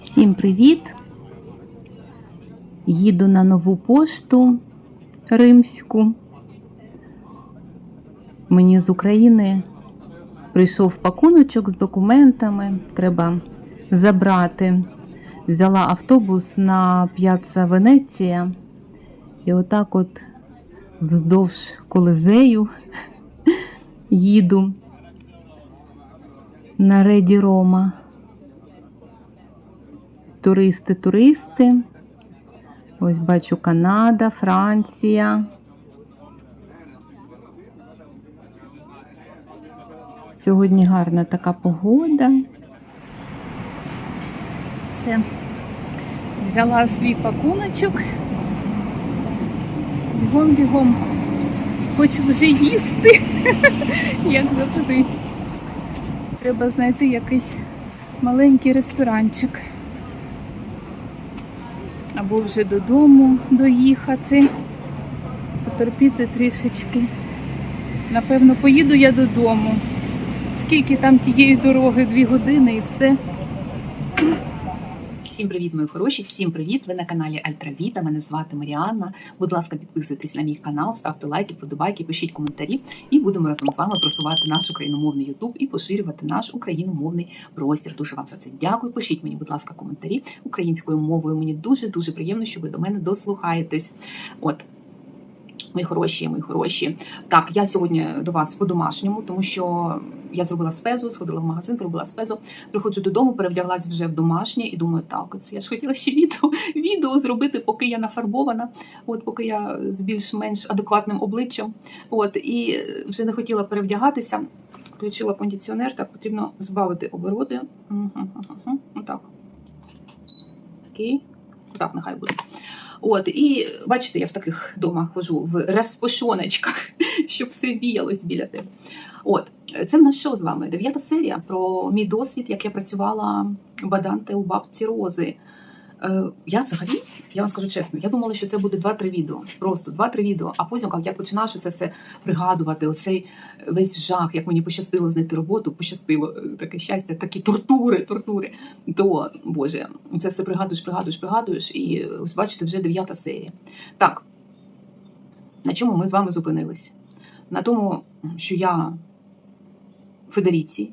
Всім привіт! Їду на нову пошту римську. Мені з України прийшов пакуночок з документами. Треба забрати. Взяла автобус на П'яцца Венеція. І отак от вздовж колизею їду на Реді Рома. Туристи, туристи. Ось бачу Канада, Франція. Сьогодні гарна така погода. Все. Взяла свій пакуночок. Бігом, бігом. Хочу вже їсти, як завжди. Треба знайти якийсь маленький ресторанчик або вже додому доїхати, потерпіти трішечки. Напевно, поїду я додому. Скільки там тієї дороги, дві години і все. Всім привіт, мої хороші! Всім привіт! Ви на каналі Альтравіта. Мене звати Маріанна. Будь ласка, підписуйтесь на мій канал, ставте лайки, подобайки, пишіть коментарі, і будемо разом з вами просувати наш україномовний Ютуб і поширювати наш україномовний простір. Дуже вам за це дякую. Пишіть мені, будь ласка, коментарі українською мовою. Мені дуже дуже приємно, що ви до мене дослухаєтесь. От. Мої хороші, мої хороші. Так, я сьогодні до вас по-домашньому, тому що я зробила спезу, сходила в магазин, зробила спезу. Приходжу додому, перевдяглась вже в домашнє і думаю, так, це я ж хотіла ще відео, відео зробити, поки я нафарбована, от поки я з більш-менш адекватним обличчям. От і вже не хотіла перевдягатися. Включила кондиціонер, так потрібно збавити обороти. Угу, угу, Отак. Окей. Так, нехай буде. От, і бачите, я в таких домах хожу в розпошоночках, щоб все віялось біля тебе. От, це в нас що з вами? Дев'ята серія про мій досвід, як я працювала баданте у бабці Рози. Е, я взагалі, я вам скажу чесно, я думала, що це буде 2-3 відео. Просто 2-3 відео. А потім, як я починаю це все пригадувати, оцей весь жах, як мені пощастило знайти роботу, пощастило е, таке щастя, такі тортури, тортури. То Боже, це все пригадуєш, пригадуєш, пригадуєш, і ось бачите, вже дев'ята серія. Так, на чому ми з вами зупинились? На тому, що я Федеріці,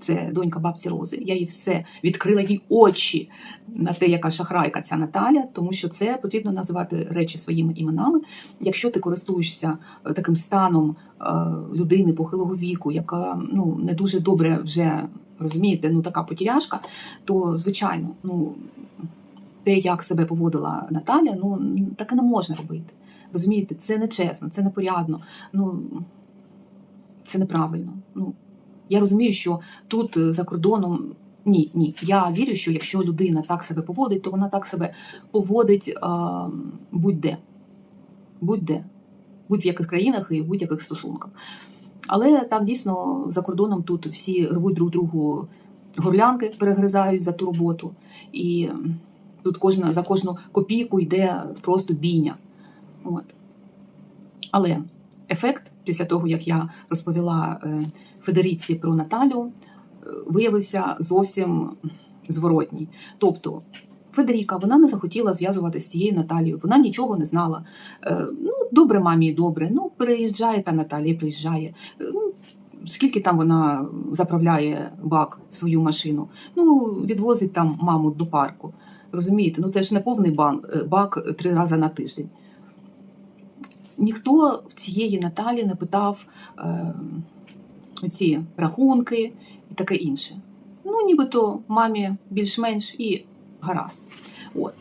це донька бабці Рози. Я їй все відкрила їй очі на те, яка шахрайка ця Наталя, тому що це потрібно називати речі своїми іменами. Якщо ти користуєшся е, таким станом е, людини похилого віку, яка ну не дуже добре вже розумієте, ну така потіряшка, то звичайно, ну те, як себе поводила Наталя, ну таке не можна робити. Розумієте, це не чесно, це непорядно. Ну це неправильно. Ну я розумію, що тут е, за кордоном ні, ні. Я вірю, що якщо людина так себе поводить, то вона так себе поводить е, будь-де. Будь-де, будь-в яких країнах і в будь-яких стосунках. Але так дійсно за кордоном тут всі рвуть друг другу горлянки, перегризають за ту роботу. І тут кожна за кожну копійку йде просто бійня. От. Але ефект після того, як я розповіла е, Федеріці про Наталю, е, виявився зовсім зворотній. Тобто Федеріка вона не захотіла зв'язуватися з цією Наталією, вона нічого не знала. Е, Ну, добре, мамі, добре. Ну, переїжджає та Наталія, приїжджає. Ну, Скільки там вона заправляє бак в свою машину? Ну, відвозить там маму до парку. Розумієте, ну це ж не повний бак три рази на тиждень. Ніхто в цієї Наталі не питав е, ці рахунки і таке інше. Ну, нібито мамі більш-менш і гаразд. От.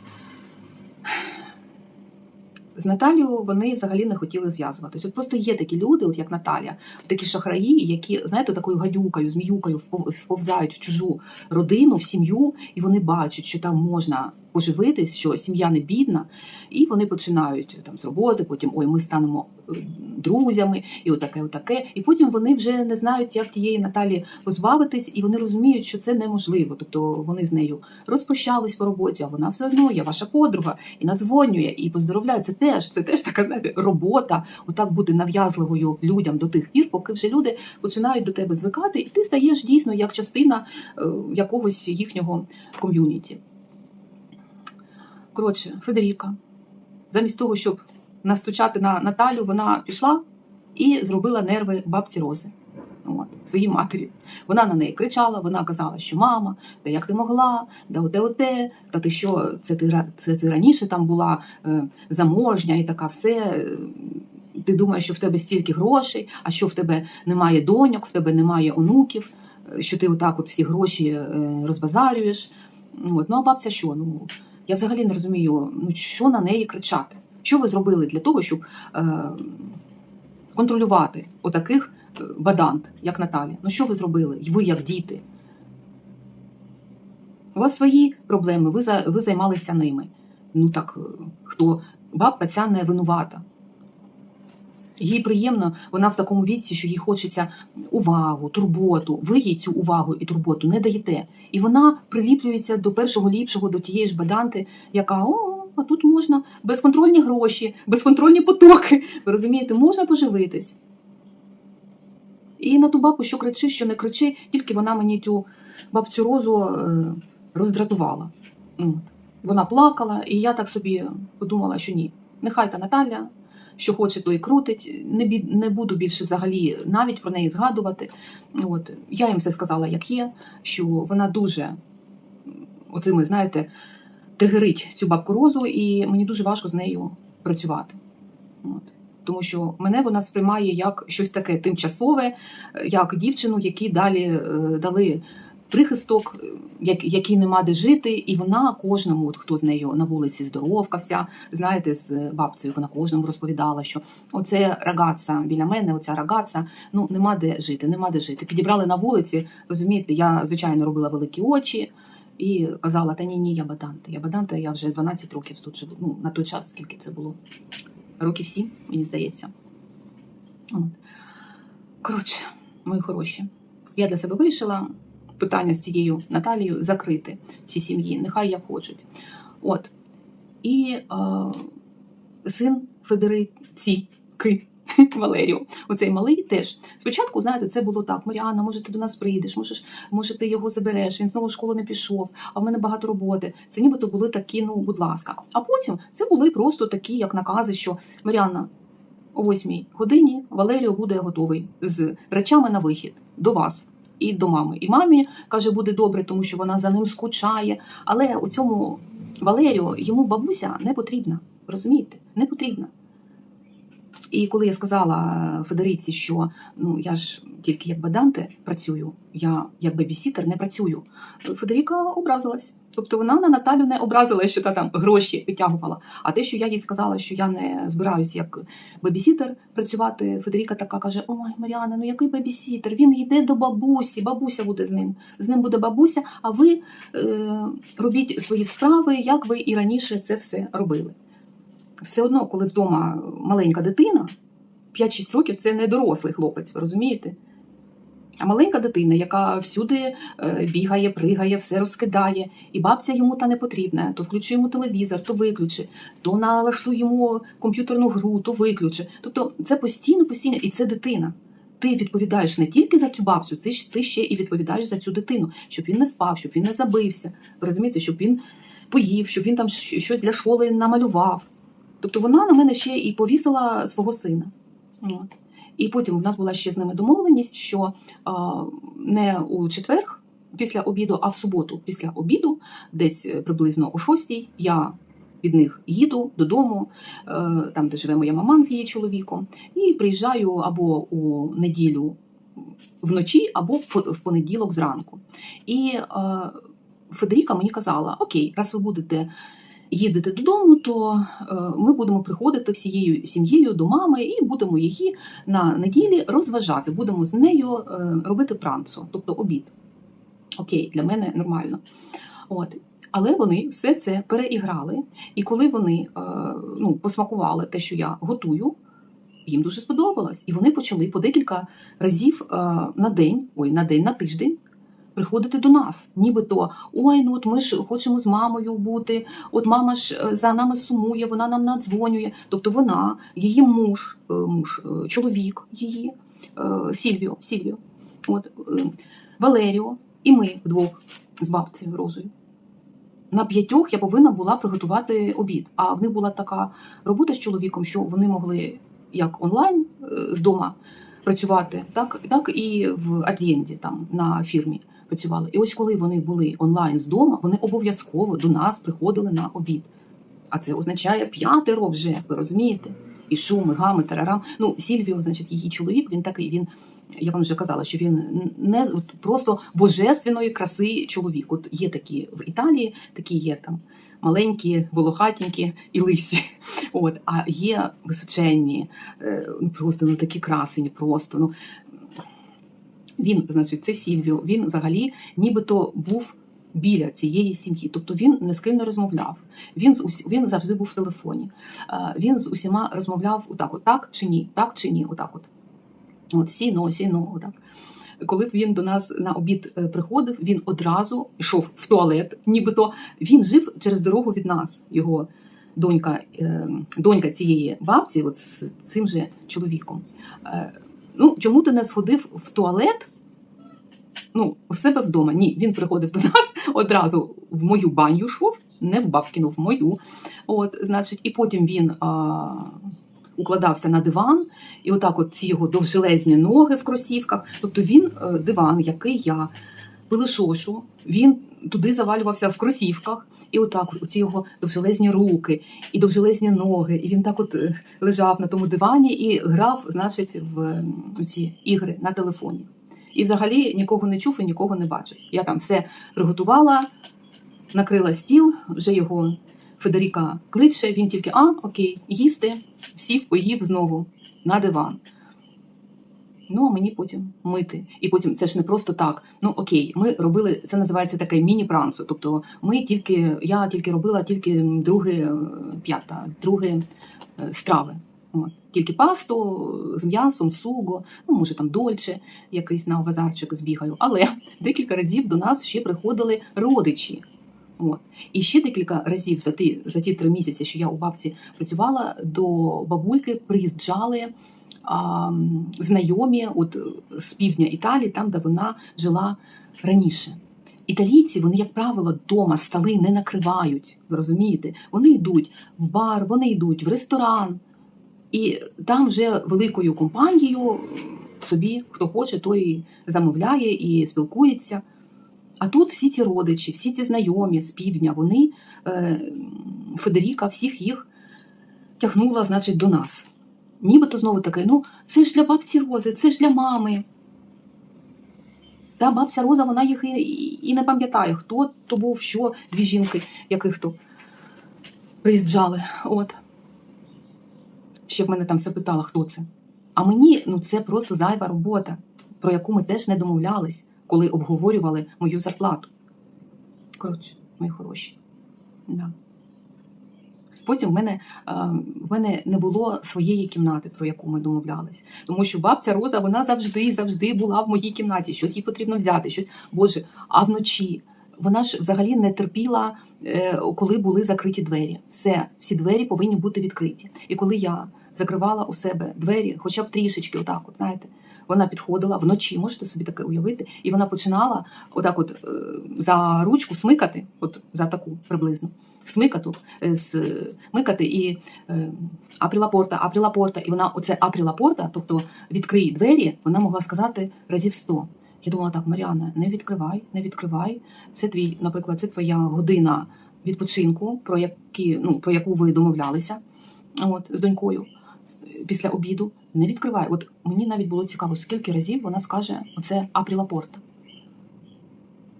З Наталією вони взагалі не хотіли зв'язуватися. От просто є такі люди, от як Наталя, такі шахраї, які, знаєте, такою гадюкою, зміюкою вповзають в чужу родину, в сім'ю, і вони бачать, що там можна поживитись, що сім'я не бідна, і вони починають там з роботи, потім ой, ми станемо е, друзями, і отаке, отаке. І потім вони вже не знають, як тієї Наталі позбавитись, і вони розуміють, що це неможливо. Тобто вони з нею розпрощались по роботі, а вона все одно є ваша подруга, і надзвонює, і поздоровляє. Це теж це теж така знаєте, робота, отак бути нав'язливою людям до тих пір, поки вже люди починають до тебе звикати, і ти стаєш дійсно як частина е, якогось їхнього ком'юніті. Коротше, Федеріка, замість того, щоб настучати на Наталю, вона пішла і зробила нерви бабці Рози. От, своїй матері. Вона на неї кричала, вона казала, що мама, та як ти могла, да оте оте, та ти що, це ти, це ти раніше там була е, заможня і така все. е, Ти думаєш, що в тебе стільки грошей, а що в тебе немає доньок, в тебе немає онуків, е, що ти отак от всі гроші е, розбазарюєш. От. Ну а бабця що? Ну, я взагалі не розумію, ну що на неї кричати? Що ви зробили для того, щоб е, контролювати отаких бадант, як Наталя? Ну що ви зробили? І ви як діти? У вас свої проблеми, ви, ви займалися ними. Ну так е, хто бабка ця не винувата. Їй приємно, вона в такому віці, що їй хочеться увагу, турботу. Ви їй цю увагу і турботу не даєте. І вона приліплюється до першого ліпшого, до тієї ж баданти, яка о, а тут можна безконтрольні гроші, безконтрольні потоки. Ви розумієте, можна поживитись. І на ту бабу, що кричи, що не кричи, тільки вона мені цю бабцю розу е, роздратувала. Вона плакала, і я так собі подумала, що ні, нехай та Наталя, що хоче, то і крутить. Не, бі, не буду більше взагалі навіть про неї згадувати. От. Я їм все сказала, як є, що вона дуже, оцими, знаєте, тригерить цю бабку розу, і мені дуже важко з нею працювати. От. Тому що мене вона сприймає як щось таке тимчасове, е, як дівчину, якій далі е, дали прихисток, е, як, якій нема де жити, і вона кожному, от хто з нею на вулиці здоровкався, знаєте, з бабцею вона кожному розповідала, що оце рагаця біля мене, оця рагаця, ну нема де жити, нема де жити. Підібрали на вулиці, розумієте, я звичайно робила великі очі. І казала, та ні, ні, я баданта. Я баданта, я вже 12 років тут живу. Ну, на той час, скільки це було? Років 7, мені здається. От. Коротше, мої хороші, я для себе вирішила питання з цією Наталією закрити ці сім'ї, нехай як хочуть. От. І е, син Федериці. Валерію, оцей малий теж. Спочатку, знаєте, це було так: Маріана, може, ти до нас прийдеш, можеш, може, ти його забереш, він знову в школу не пішов, а в мене багато роботи. Це нібито були такі, ну, будь ласка. А потім це були просто такі, як накази, що Маріанна, о восьмій годині Валеріо буде готовий з речами на вихід до вас і до мами. І мамі каже, буде добре, тому що вона за ним скучає. Але у цьому Валеріо йому бабуся не потрібна. Розумієте? Не потрібна. І коли я сказала Федериці, що ну я ж тільки як баданте працюю, я як бебісітер не працюю. Федеріка образилась. Тобто вона на Наталю не образилась, що та там гроші витягувала. А те, що я їй сказала, що я не збираюсь як бебісітер працювати, Федеріка така каже: Ой, Маріана, ну який бебісітер? Він йде до бабусі, бабуся буде з ним. З ним буде бабуся, а ви е, робіть свої справи, як ви і раніше це все робили. Все одно, коли вдома маленька дитина, 5-6 років це не дорослий хлопець, ви розумієте? А маленька дитина, яка всюди е, бігає, пригає, все розкидає, і бабця йому та не потрібна, то включи йому телевізор, то виключи, то налаштуй йому комп'ютерну гру, то виключи. Тобто це постійно, постійно, і це дитина. Ти відповідаєш не тільки за цю бабцю, ти ще і відповідаєш за цю дитину, щоб він не впав, щоб він не забився. Розумієте, щоб він поїв, щоб він там щось для школи намалював. Тобто вона на мене ще і повісила свого сина. От. І потім в нас була ще з ними домовленість, що не у четверг після обіду, а в суботу після обіду, десь е, приблизно о шостій, я від них їду додому, е, там, де живе моя маман з її чоловіком, і приїжджаю або у неділю вночі, або в понеділок зранку. І е, Федеріка мені казала: Окей, раз ви будете їздити додому, то е, ми будемо приходити всією сім'єю до мами і будемо її на неділі розважати. Будемо з нею е, робити пранцу, тобто обід. Окей, для мене нормально. От. Але вони все це переіграли. І коли вони е, ну, посмакували те, що я готую, їм дуже сподобалось. І вони почали по декілька разів на день, ой, на день, на тиждень. Приходити до нас, нібито ой, ну от ми ж хочемо з мамою бути. От мама ж е, за нами сумує, вона нам надзвонює. Тобто вона, її муж, е, муж, е, чоловік її, Сільвіо, Сільвіо, от, Валеріо і ми вдвох з бабцею Розою. на п'ятьох я повинна була приготувати обід. А в них була така робота з чоловіком, що вони могли як онлайн з дома працювати, так, так і в Адієнді, там на фірмі працювали. І ось коли вони були онлайн з дома, вони обов'язково до нас приходили на обід. А це означає п'ятеро вже, ви розумієте? І шум, і гами, тарарам. Ну, Сільвіо, значить, її чоловік, він такий, він, я вам вже казала, що він не от просто божественної краси чоловік. От є такі в Італії, такі є там маленькі, волохатенькі і лисі. От, а є височенні, е, ну просто ну такі красені, просто. Ну, він, значить, це Сільвіо, він взагалі нібито був біля цієї сім'ї. Тобто він ні з ким не розмовляв. Він з усі, він завжди був в телефоні. Е, Він з усіма розмовляв отак: от, так чи ні, так чи ні, отак от. От сіно, сіно, отак. Коли б він до нас на обід е, приходив, він одразу йшов в туалет, нібито він жив через дорогу від нас, його донька, е, донька цієї бабці, от з цим же чоловіком. Ну, чому ти не сходив в туалет? Ну, у себе вдома. Ні, він приходив до нас одразу в мою баню йшов, не в бабкіну, в мою. От, значить, і потім він а, укладався на диван, і отак от ці його довжелезні ноги в кросівках. Тобто він е, диван, який я пилишошу, він туди завалювався в кросівках. І отак, от ці його довжелезні руки і довжелезні ноги. І він так от е, лежав на тому дивані і грав, значить, в ці ігри на телефоні. І взагалі нікого не чув і нікого не бачив. Я там все приготувала, накрила стіл, вже його Федеріка кличе, він тільки а, окей, їсти, сів, поїв знову на диван. Ну, а мені потім мити. І потім це ж не просто так. Ну окей, ми робили, це називається таке міні-прансо. Тобто ми тільки, я тільки робила тільки друге е, п'ята, друге е, страви. От. Тільки пасту з м'ясом, суго, ну може там дольче, якийсь на базарчик збігаю. Але декілька разів до нас ще приходили родичі. От. І ще декілька разів за ті, за ті три місяці, що я у бабці працювала, до бабульки приїжджали знайомі от, е, з півдня Італії, там, де вона жила раніше. Італійці, вони, як правило, вдома столи не накривають. Ви розумієте? Вони йдуть в бар, вони йдуть в ресторан, і там вже великою компанією собі хто хоче, той замовляє і спілкується. А тут всі ці родичі, всі ці знайомі з півдня, вони е, Федеріка всіх їх тягнула, значить, до нас. Нібито знову таке, ну це ж для бабці Рози, це ж для мами. Та бабця Роза, вона їх і, і не пам'ятає, хто то був, що дві жінки, яких то приїжджали. От. Ще в мене там все питала, хто це. А мені ну, це просто зайва робота, про яку ми теж не домовлялись, коли обговорювали мою зарплату. Коротше, мої хороші. Да. Потім в мене, е, в мене не було своєї кімнати, про яку ми домовлялись. Тому що бабця Роза вона завжди завжди була в моїй кімнаті. Щось їй потрібно взяти, щось Боже. А вночі вона ж взагалі не терпіла, е, коли були закриті двері. Все, всі двері повинні бути відкриті. І коли я закривала у себе двері, хоча б трішечки, отак, от знаєте. Вона підходила вночі, можете собі таке уявити, і вона починала отак, от е, за ручку смикати, от за таку приблизно, смикати, е, і е, апріла порта. І вона оце апріла порта, тобто відкрий двері, вона могла сказати разів сто. Я думала, так, Маріана, не відкривай, не відкривай. Це твій, наприклад, це твоя година відпочинку, про які, ну, про яку ви домовлялися от, з донькою після обіду. Не відкривай. От мені навіть було цікаво, скільки разів вона скаже оце апріла порта.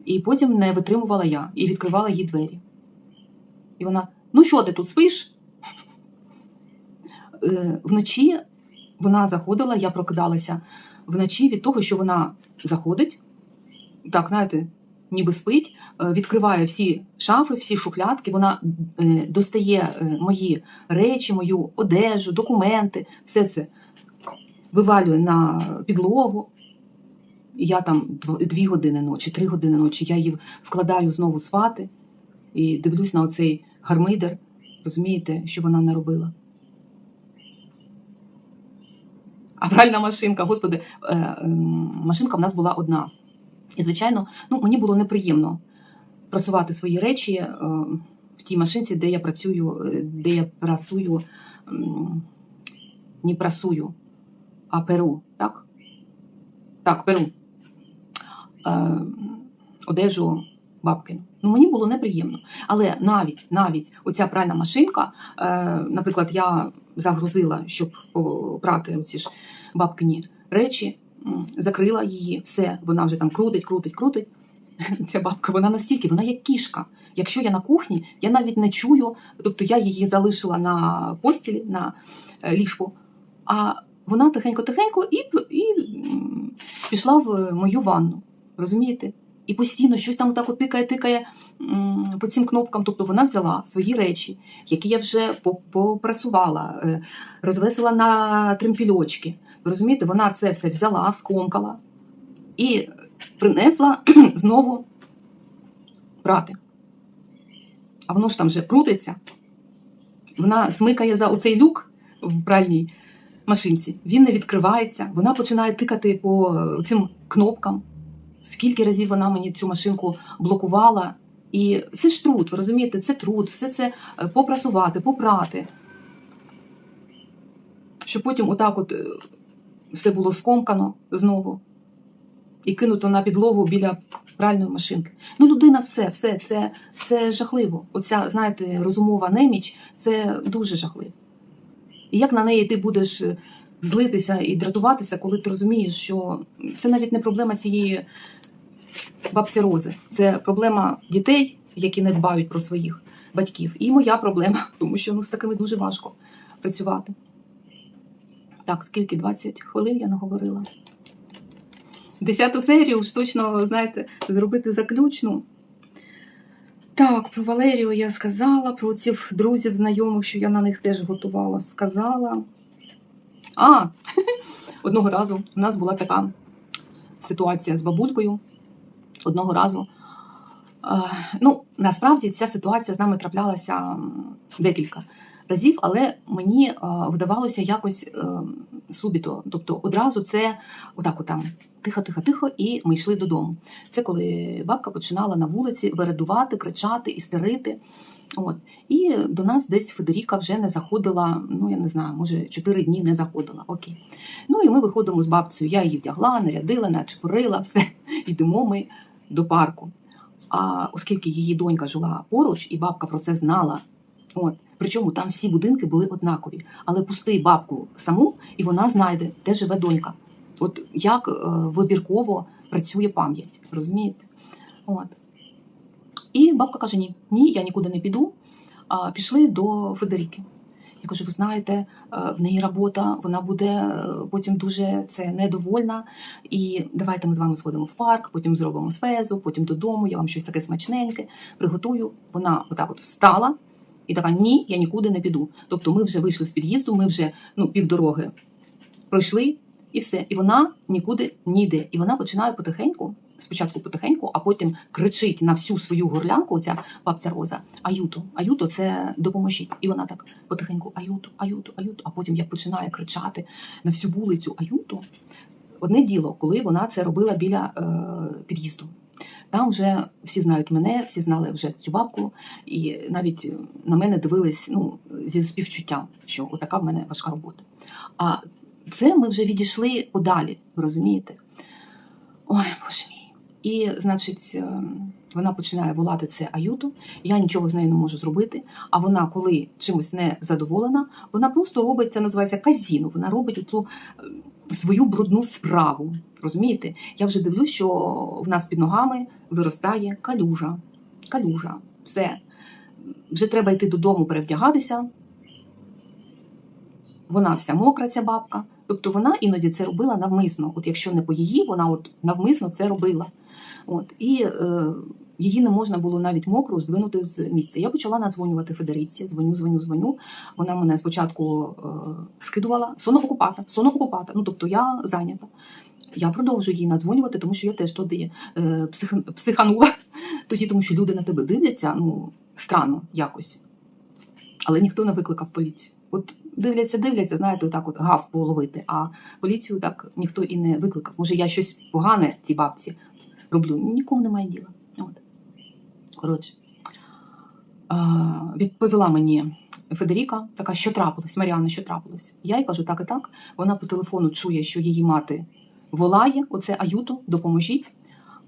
І потім не витримувала я і відкривала їй двері. І вона: ну що ти тут спиш? Е, Вночі вона заходила, я прокидалася вночі від того, що вона заходить, так, знаєте, ніби спить, е, відкриває всі шафи, всі шухлядки, вона е, достає мої речі, мою одежу, документи, все це вивалює на підлогу. Я там дві години ночі, три години ночі, я її вкладаю знову спати і дивлюсь на оцей гармидер. Розумієте, що вона не робила. А пральна машинка, господи, е, машинка в нас була одна. І, звичайно, ну, мені було неприємно просувати свої речі е, в тій машинці, де я працюю, е, де я прасую, не прасую, а перу, так? Так, перу. Одежу бабки. Ну, мені було неприємно. Але навіть навіть оця пральна машинка, е, наприклад, я загрузила, щоб прати оці ж бабкині речі, закрила її, все, вона вже там крутить, крутить, крутить. Ця бабка, вона настільки, вона як кішка. Якщо я на кухні, я навіть не чую, тобто я її залишила на постілі, на е, ліжку, а вона тихенько-тихенько і, і пішла в мою ванну. Розумієте? І постійно щось там отак тикає, тикає по цим кнопкам. Тобто вона взяла свої речі, які я вже попрасувала, е, розвесила на тремпільочки. Ви розумієте, вона це все взяла, скомкала і принесла знову прати. А воно ж там вже крутиться. Вона смикає за оцей люк в пральній машинці. Він не відкривається. Вона починає тикати по е, цим кнопкам. Скільки разів вона мені цю машинку блокувала. І це ж труд, ви розумієте, це труд, все це е, попрасувати, попрати. Щоб потім отак от е, все було скомкано знову і кинуто на підлогу біля пральної машинки. Ну, людина все, все, це, це жахливо. Оця, знаєте, розумова неміч це дуже жахливо. І як на неї ти будеш е, злитися і дратуватися, коли ти розумієш, що це навіть не проблема цієї бабці Рози, це проблема дітей, які не дбають про своїх батьків. І моя проблема, тому що ну, з такими дуже важко працювати. Так, скільки? 20 хвилин я наговорила. Десяту серію ж точно, знаєте, зробити заключну. Так, про Валерію я сказала, про цих друзів, знайомих, що я на них теж готувала, сказала. А, одного разу у нас була така ситуація з бабулькою. Одного разу. Ну, насправді ця ситуація з нами траплялася декілька разів, але мені вдавалося якось е, субіто. Тобто одразу це отак отам тихо, тихо, тихо, і ми йшли додому. Це коли бабка починала на вулиці вередувати, кричати, істерити. От. І до нас десь Федеріка вже не заходила, ну я не знаю, може чотири дні не заходила. Окей. Ну і ми виходимо з бабцею. Я її вдягла, нарядила, начепурила, все. Йдемо ми до парку. А оскільки її донька жила поруч, і бабка про це знала. От. Причому там всі будинки були однакові. Але пусти бабку саму, і вона знайде, де живе донька. От як е, вибірково працює пам'ять, розумієте? От. І бабка каже: ні, ні, я нікуди не піду. А, пішли до Федеріки. Я кажу, ви знаєте, е, в неї робота, вона буде е, потім дуже це недовольна. І давайте ми з вами сходимо в парк, потім зробимо сфезу, потім додому, я вам щось таке смачненьке приготую. Вона отак от встала і така: ні, я нікуди не піду. Тобто ми вже вийшли з під'їзду, ми вже ну, півдороги пройшли, і все. І вона нікуди не йде. І вона починає потихеньку, спочатку потихеньку, а потім кричить на всю свою горлянку, оця бабця Роза, аюто, аюто, це допоможіть. І вона так потихеньку аюто, аюто, аюто, а потім як починає кричати на всю вулицю аюто. Одне діло, коли вона це робила біля е, під'їзду. Там вже всі знають мене, всі знали вже цю бабку, і навіть на мене дивились ну, зі співчуттям, що отака в мене важка робота. А це ми вже відійшли подалі, ви розумієте? Ой, боже мій. І, значить, е, вона починає волати це аюту. Я нічого з нею не можу зробити. А вона, коли чимось не задоволена, вона просто робить це називається казіну. Вона робить цю свою брудну справу. Розумієте? Я вже дивлюсь, що в нас під ногами виростає калюжа. Калюжа. Все. Вже треба йти додому перевдягатися. Вона вся мокра, ця бабка. Тобто вона іноді це робила навмисно. От якщо не по її, вона от навмисно це робила. От і е, її не можна було навіть мокру здвинути з місця. Я почала надзвонювати Федериці, дзвоню, дзвоню, дзвоню. Вона мене спочатку е, скидувала соноокупата, соноокупата. Ну тобто я зайнята. Я продовжую їй надзвонювати, тому що я теж тоді е, псих, психанула. Тоді, тому що люди на тебе дивляться, ну странно якось. Але ніхто не викликав поліцію. От дивляться, дивляться, знаєте, отак от гав половити, а поліцію так ніхто і не викликав. Може, я щось погане цій бабці роблю. Нікому немає діла. От. Коротше, відповіла мені Федеріка, така, що трапилось, Маріанна, що трапилось. Я їй кажу, так і так. Вона по телефону чує, що її мати волає, оце аюту, допоможіть.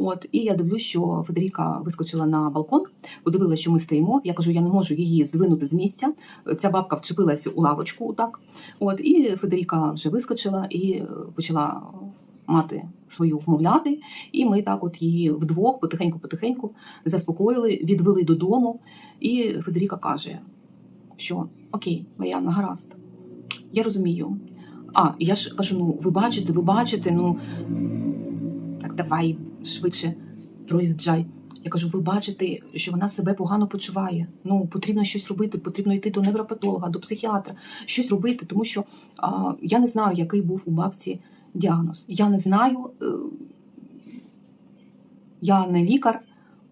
От, і я дивлюсь, що Федеріка вискочила на балкон, подивилася, що ми стоїмо. Я кажу, я не можу її здвинути з місця. Ця бабка вчепилася у лавочку, так. От, і Федеріка вже вискочила і е, почала мати свою вмовляти. І ми так от її вдвох, потихеньку-потихеньку, заспокоїли, відвели додому. І Федеріка каже, що окей, Мар'яна, гаразд, я розумію. А, я ж кажу: ну, ви бачите, ви бачите, ну так давай швидше роз'їжджай. Я кажу, ви бачите, що вона себе погано почуває. Ну, потрібно щось робити, потрібно йти до невропатолога, до психіатра, щось робити, тому що а, я не знаю, який був у бабці діагноз. Я не знаю, е, я не лікар,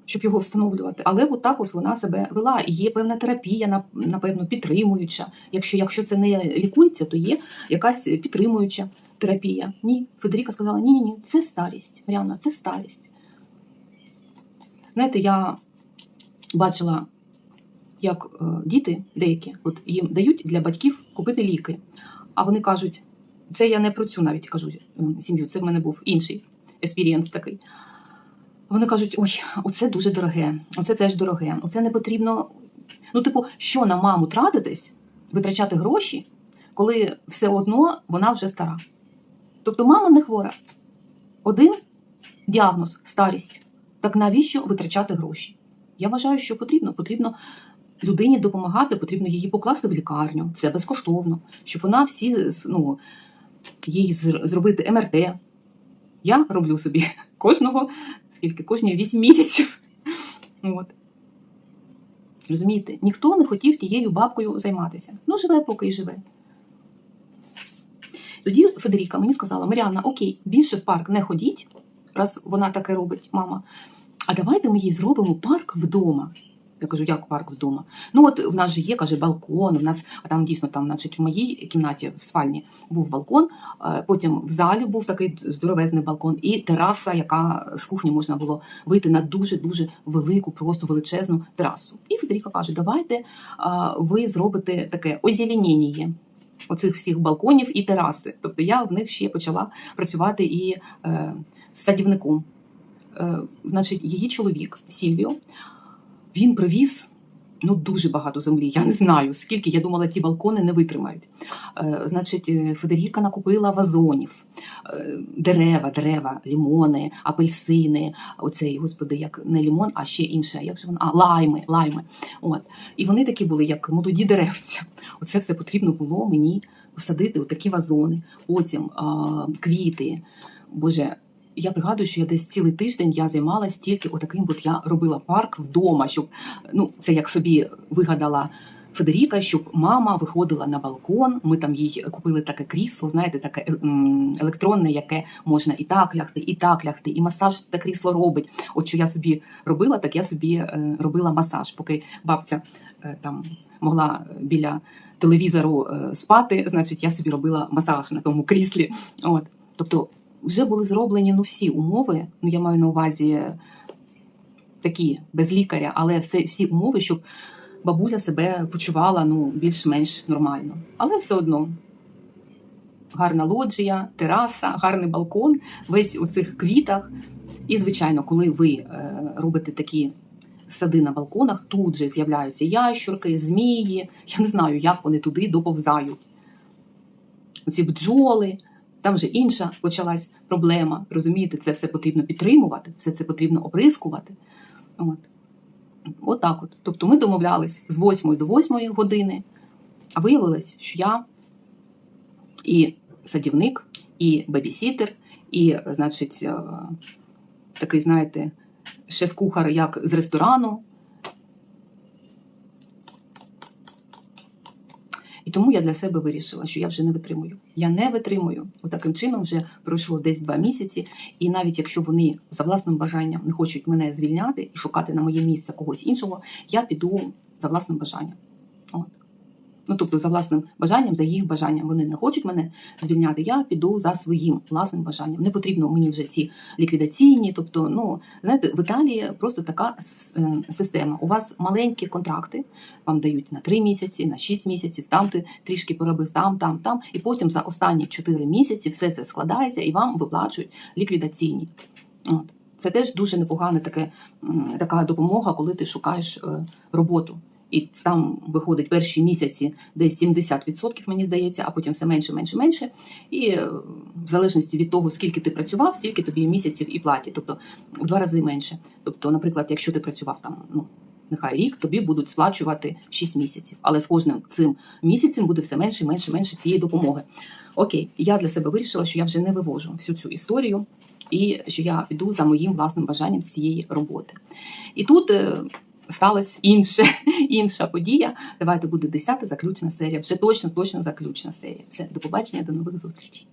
щоб його встановлювати, але от так от вона себе вела. І є певна терапія, напевно, підтримуюча. Якщо, якщо це не лікується, то є якась підтримуюча терапія. Ні, Федеріка сказала: ні, ні, ні, це старість. Маріанна, це старість. Знаєте, я бачила, як е, діти деякі от їм дають для батьків купити ліки. А вони кажуть, це я не про цю навіть кажу е, сім'ю, це в мене був інший еспірієнс такий. Вони кажуть, ой, оце дуже дороге, оце теж дороге, оце не потрібно. Ну, типу, що на маму тратитись, витрачати гроші, коли все одно вона вже стара. Тобто мама не хвора. Один діагноз старість. Так навіщо витрачати гроші? Я вважаю, що потрібно. Потрібно людині допомагати, потрібно її покласти в лікарню. Це безкоштовно, щоб вона всі ну, їй зробити МРТ. Я роблю собі кожного, скільки кожні 8 місяців. От. Розумієте, ніхто не хотів тією бабкою займатися. Ну, живе, поки й живе. Тоді Федеріка мені сказала: Маріанна, окей, більше в парк не ходіть, раз вона таке робить, мама. А давайте ми їй зробимо парк вдома. Я кажу, як парк вдома? Ну, от в нас же є, каже, балкон. В нас, а там дійсно там, значить, в моїй кімнаті в спальні був балкон. е, Потім в залі був такий здоровезний балкон, і тераса, яка з кухні можна було вийти на дуже дуже велику, просто величезну терасу. І Федеріка каже: давайте ви зробите таке озеленіння оцих всіх балконів і тераси. Тобто я в них ще почала працювати і е, з садівником. Е, значить, її чоловік Сільвіо, він привіз. Ну, дуже багато землі. Я не знаю, скільки. Я думала, ті балкони не витримають. Е, значить, е, Федеріка накупила вазонів, е, дерева, дерева, лімони, апельсини. Оцей, господи, як не лімон, а ще інше. Як же вона? А, лайми, лайми. От. І вони такі були, як молоді деревця. Оце все потрібно було мені посадити у такі вазони, потім а, квіти. Боже, я пригадую, що я десь цілий тиждень я займалась тільки отаким, от я робила парк вдома, щоб ну це як собі вигадала. Федеріка, щоб мама виходила на балкон. Ми там їй купили таке крісло, знаєте, таке е, електронне, яке можна і так лягти, і так лягти, і масаж те крісло робить. От що я собі робила, так я собі е, робила масаж, поки бабця е, там могла біля телевізору спати, значить, я собі робила масаж на тому кріслі. От. Тобто вже були зроблені ну, всі умови, ну я маю на увазі такі без лікаря, але все, всі умови, щоб бабуля себе почувала ну, більш-менш нормально. Але все одно гарна лоджія, тераса, гарний балкон, весь у цих квітах. І, звичайно, коли ви е, робите такі сади на балконах, тут же з'являються ящурки, змії. Я не знаю, як вони туди доповзають. Оці бджоли, там вже інша почалась проблема. Розумієте, це все потрібно підтримувати, все це потрібно оприскувати. От. От так от. Тобто ми домовлялись з 8 до 8 години, а виявилось, що я і садівник, і бебісітер, і, значить, е, такий, знаєте, шеф-кухар, як з ресторану. І тому я для себе вирішила, що я вже не витримую. Я не витримую. Отаким чином вже пройшло десь два місяці. І навіть якщо вони за власним бажанням не хочуть мене звільняти і шукати на моє місце когось іншого, я піду за власним бажанням. Ну тобто за власним бажанням, за їх бажанням. Вони не хочуть мене звільняти. Я піду за своїм власним бажанням. Не потрібно мені вже ці ліквідаційні. Тобто, ну знаєте, в Італії просто така е, система. У вас маленькі контракти, вам дають на 3 місяці, на 6 місяців. Там ти трішки поробив, там, там, там. І потім за останні 4 місяці все це складається і вам виплачують ліквідаційні. От. Це теж дуже непогана така допомога, коли ти шукаєш е, роботу. І там виходить перші місяці десь 70%, мені здається, а потім все менше, менше, менше. І е, в залежності від того, скільки ти працював, стільки тобі місяців і платять, тобто в два рази менше. Тобто, наприклад, якщо ти працював там, ну нехай рік, тобі будуть сплачувати 6 місяців. Але з кожним цим місяцем буде все менше, менше, менше цієї допомоги. Окей, я для себе вирішила, що я вже не вивожу всю цю історію, і що я піду за моїм власним бажанням з цієї роботи. І тут. Сталася інше, інша подія. Давайте буде 10 заключна серія. Вже точно, точно заключна серія. Все, до побачення, до нових зустрічей.